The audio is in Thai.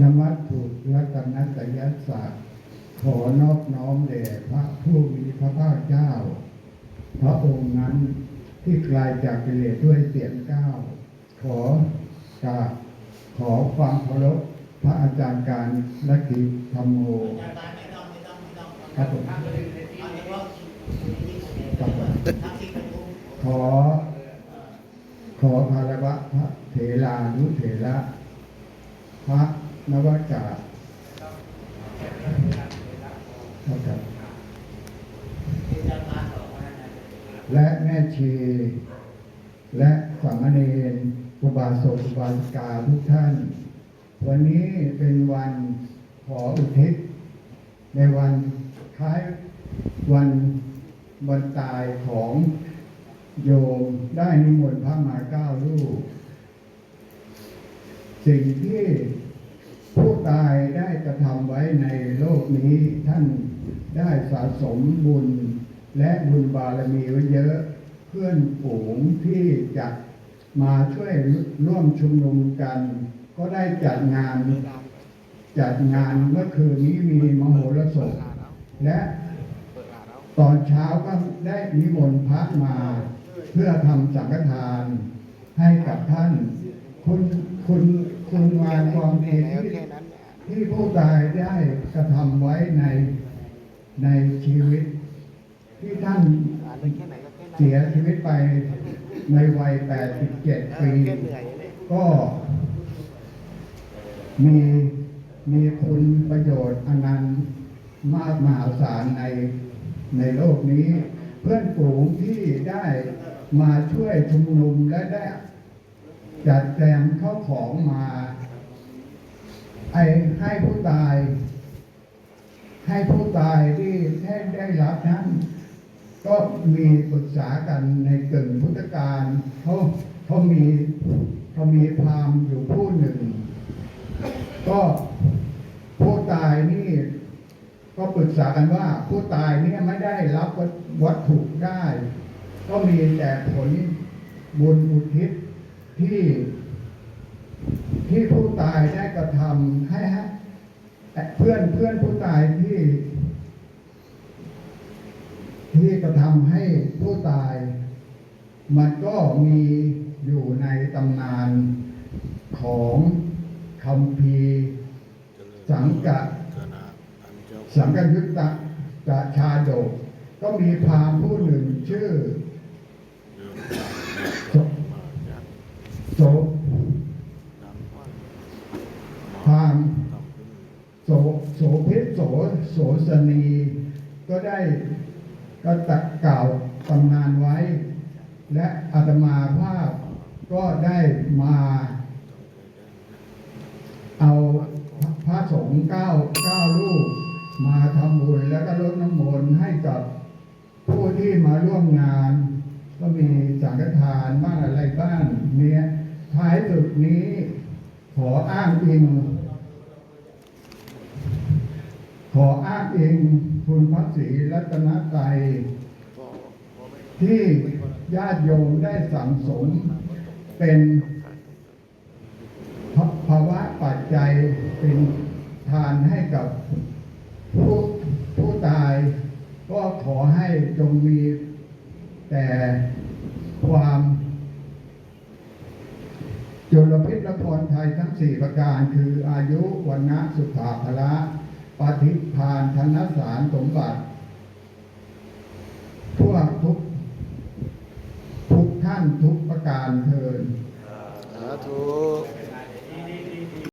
นมัตถุรัตนตยศาสตร์ขอนอบน้อมแด่พระผู้มีพระภาคเจ้า พระองค์นั้นที่กลายจากกิเลสด้วยเสียงก้าวขอกราบขอความเคารพพระอาจารย์การและกิธรรมโม ครับผมกลยในที่เอานี้เฉพาะทั้งที่ประชุมขอ ขอคารวะพระเถรานุเถระพระนวากาศครับที่อาจารย์บและแม่ชี และสามเณรอุบาสกอุบาสิกาทุกท่าน วันนี้เป็นวันขออุทิศในวัน คล้ายวันวันตายของโยมได้นิมนต์พระมาเก้ารูป สิ่งที่ผู้ตายได้กระทำไว้ในโลกนี้ท่านได้สะสมบุญและบุญบารมีไว้เยอะเพื่อนฝูงที่จะมาช่วยร่วมชุมนุมกัน ก็ได้จัดงาน จัดงานเมื่อคืนนี้มีมโหรสพ และตอนเช้าก็ได้นิมนต์พระมา เพื่อทำสังฆทานให้กับท่าน คุณคุณคุณงานความดีที่ที่ผู้ตายได้กระทำไว้ในในชีวิต ที่ท่านเสียชีวิตไปในวัย 87 ปี ก็มีมีคุณประโยชน์อันนั้นต์ มากมหาศาลในในโลกนี้ เพื่อนฝูงที่ได้มาช่วยชุมนุมและได้จัดแจงเข้าของมาไอให้ผู้ตาย ให้ผู้ตายที่ได้ได้รับนั้น ก็มีปรึกษากันในกึ่งพุทธการเขาเขามีเขามีพราหมณ์อยู่ผู้หนึ่ง ก็ผู้ตายนี่ ก็ปรึกษากันว่าผู้ตายเนี่ยไม่ได้รับวัตถุได้ ก็มีแต่ผลบุญอุทิศที่ที่ผู้ตายได้กระทำให้ฮะเพื่อนเพื่อนผู้ตายที่ ที่กระทำให้ผู้ตาย มันก็มีอยู่ในตำนานของคำพีสังกะ สังกยุตตะกะชาโดกก็มีพราหมณ์ผู้หนึ่งชื่อโสพราหมณ์โสโสพิษโสโสสนี ก็ได้ก็ตักกล่าวตำนานไว้ และอาตมาภาพก็ได้มาเอาพระสงฆ์เก้าเก้ารูป มาทำบุญแล้วก็ลดน้ำมนต์ให้กับผู้ที่มาร่วมงาน ก็มีสังฆทานบ้างอะไรบ้างเนี่ยท้ายสุดนี้ขออ้างอิงขออ้างอิงคุณพระศรีรัตนตรที่ญาติโยมได้สั่งสมเป็นภาวะปัจจัยเป็นทานให้กับ ก็ขอให้จงมีแต่ความจุลพิษละพรไทยทั้งสี่ประการคืออายุวันนะสุขาภละปฏิพานธนสารสมบัติทั่วทุก ทุกท่านทุกประการเทินสาธุ